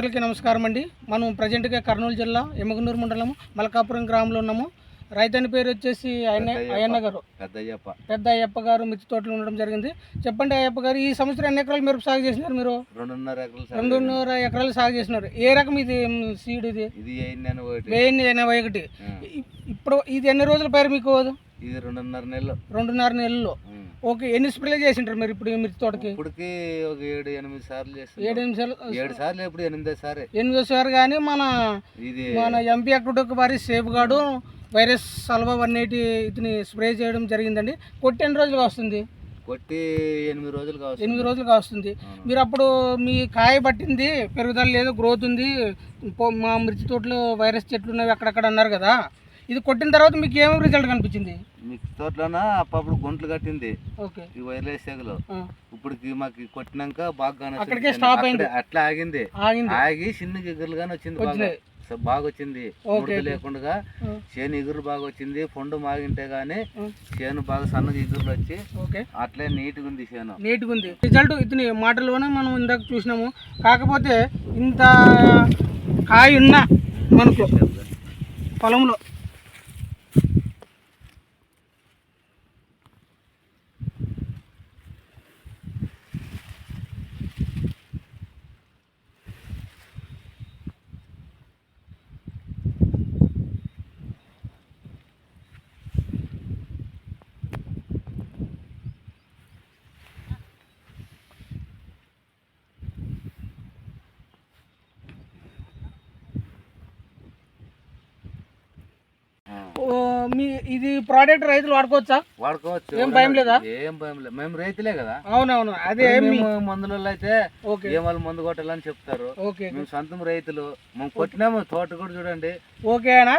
మిత్రులకి నమస్కారం అండి. మనం ప్రజెంట్గా కర్నూలు జిల్లా ఎమ్మగనూరు మండలం మలకాపురం గ్రామంలో ఉన్నాము. రైతని పేరు వచ్చేసి ఆయన అయ్యన్న గారు. పెద్దయ్యప్ప. పెద్ద అయ్యప్ప గారు మిర్చి తోటలో ఉండడం జరిగింది. చెప్పండి అయ్యప్ప గారు ఈ సంవత్సరం ఎన్ని ఎకరాలు మిరప సాగు చేసినారు మీరు? రెండున్నర ఎకరాలు సాగు రెండున్నర ఎకరాలు సాగు చేసినారు. ఏ రకం ఇది? సీడ్ ఇది? వెయ్యి ఎనభై ఒకటి. ఇప్పుడు ఇది ఎన్ని రోజుల పైరు మీకు ఇది రెండున్నర నెలలు. రెండున్నర నెలల్లో ఉం. ఓకే ఎన్ని స్ప్రే చేసింటారు మీరు ఇప్పుడు మిర్చి తోటకి? ఇప్పటికి ఒక ఏడు ఎనిమిది సార్లు ఏడు చేస్తాం నిమిషాలు ఏడు సార్లు ఎప్పుడు ఎనిమిది సారే. ఎనిమిది సార్ కానీ మన ఇది మన ఎంపీ అక్కడ వారి సేఫ్ గార్డు వైరస్ సల్వా వన్ ఎయిటీ ఇతని స్ప్రే చేయడం జరిగిందండి. కొట్టి ఎన్ని రోజులుగా వస్తుంది? కొట్టి ఎనిమిది రోజులు కావచ్చు ఎనిమిది రోజులుగా వస్తుంది. అవును. మీరు అప్పుడు మీ కాయ పట్టింది పెరుగుదల లేదు గ్రోత్ ఉంది. మా మిర్చి తోటలో వైరస్ చెట్లు ఉన్నవి అక్కడక్కడ అన్నారు కదా. ఇది కొట్టిన తర్వాత మీకు ఏమేమి రిజల్ట్ కనిపించింది? మీకు తోటలోన? అప్పుడు గుంటలు కట్టింది. ఓకే. ఈ వైర్లెస్ సెగలు. ఇప్పుడు మాకు కొట్టినాక బాగా. అక్కడికే stop అయింది. అట్లా ఆగింది. ఆగి చిన్న గిగురులు కానీ వచ్చింది బాగా. వచ్చింది. ముడత. లేకుండా చేను ఇగురు బాగా వచ్చింది. పొండు మాగింటే గానీ చేను బాగా సన్నగా ఇగురులు వచ్చి అట్లే నీట్గా ఉంది చేను. నీట్గా ఉంది. రిజల్ట్ ఇతని మాటల్లోనే మనం ఇందాక చూసినాము. కాకపోతే ఇంత కాయ ఉన్న మనకు పొలంలో మీ ఇది ప్రోడక్ట్ రైతులు వాడుకోవచ్చా? వాడుకోవచ్చు. ఏం భయం లేదా? ఏం భయం లేదు. మేము రైతులే కదా. అవునవును. అదే మందులలో అయితే ఓకే. ఏం వాళ్ళు మందు కొట్టాలని చెప్తారు. ఓకే. మేము సొంతం రైతులు. మేము కొట్టినాము. తోట కూడా చూడండి. ఓకేనా?